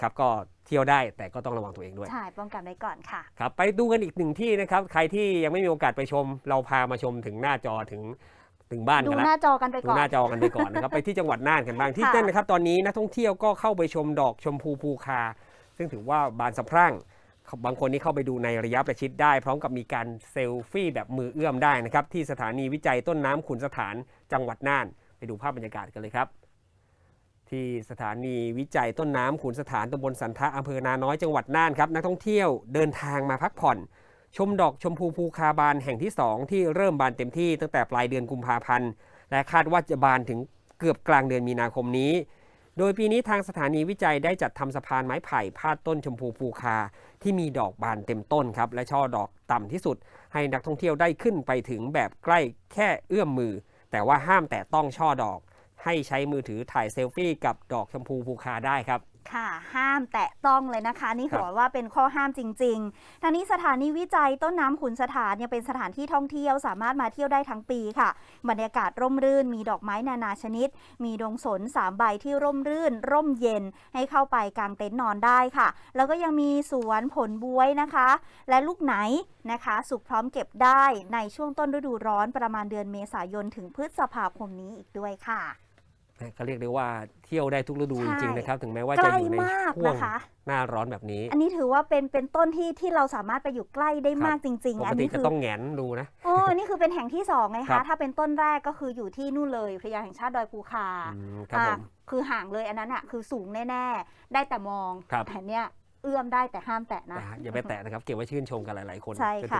นะครับก็เที่ยวได้แต่ก็ต้องระวังตัวเองด้วยใช่ป้องกันไว้ก่อนค่ะ ครับไปดูกันอีกหนึ่งที่นะครับใครที่ยังไม่มีโอกาสไปชม เราพามาชมถึงหน้าจอถึงถึงบ้านดูกันหแล้วน้าจอกันไปดูก่อน หน้าจอกันไปก่อนนะครับ ไปที่จังหวัดน่านกันบ้างที่ค่ะ นั่นนะครับ ตอนนี้นักท่องเที่ยวก็เข้าไปชมดอกชมพูภูคา ซึ่งถือว่าบานสะพรั่งบางคนนี่เข้าไปดูในระยะประชิดได้ พร้อมกับมีการเซลฟี่แบบมือเอื้อมได้นะครับ ที่สถานีวิจัยต้นน้ำขุนสถานจังหวัดน่าน ไปดูภาพบรรยากาศกันเลยครับ ที่สถานีวิจัยต้นน้ำขุนสถานตำบลสันทะอำเภอนาน้อยจังหวัดน่านครับนักท่องเที่ยวเดินทางมาพักผ่อน ชมดอกชมพูภูคาบานแห่งที่ 2 ที่เริ่มบานเต็มที่ตั้งแต่ปลายเดือนกุมภาพันธ์และคาดว่าจะบานถึงเกือบกลางเดือนมีนาคมนี้ โดยปีนี้ทางสถานีวิจัยได้จัดทำสะพานไม้ไผ่พาดต้นชมพูภูคา ที่มีดอกบานเต็มต้นครับและช่อดอกต่ำที่สุด ให้นักท่องเที่ยวได้ขึ้นไปถึงแบบใกล้แค่เอื้อมมือ แต่ว่าห้ามแตะต้องช่อดอก ให้ใช้มือถือถ่ายเซลฟี่กับดอกชมพูภูคาได้ครับ ค่ะ ห้ามแตะต้องเลยนะคะ นี่ครับถือว่าเป็นข้อห้ามจริงๆทางนี้สถานีวิจัยต้นน้ำขุนสถานเนี่ยเป็นสถานที่ท่องเที่ยวสามารถมาเที่ยวได้ทั้งปีค่ะ บรรยากาศร่มรื่น มีดอกไม้นานาชนิด มีดงสนสามใบที่ร่มรื่น ร่มเย็นให้เข้าไปกางเต็นท์นอนได้ค่ะ แล้วก็ยังมีสวนผลบวยนะคะ และลูกไหนนะคะ สุกพร้อมเก็บได้ในช่วงต้นฤดูร้อนประมาณเดือนเมษายนถึงพฤษภาคมนี้อีกด้วยค่ะ ก็เรียกได้ว่าเที่ยวได้ทุกฤดูใช่จริงๆนะครับ ถึงแม้ว่าใกจะล้อยู่ในมากช่วงนะคะหน้าร้อนแบบนี้ อันนี้ถือว่าเป็นเป็นต้นที่ที่เราสามารถไปอยู่ใกล้ได้ครับมากจริงปๆอักนตินี้จะคือต้องแหงนดูนะโอ้อันนี่คือเป็นแห่งที่สองไงครัคะบถ้าเป็นต้นแรกก็คืออยู่ที่นู่นเลยพระยาแห่งชาติดอยภูคาอืมครับอ่าผมคือห่างเลยอันนั้นอะคือสูงแน่ๆ ได้แต่มองครับแต่เนี้ยเอื้อมได้แต่ห้ามแตะนะแต่อย่าไปแตะนะครับ เก็บไว้ชื่นชมกันหลายๆคนใช่เป็นค่ะ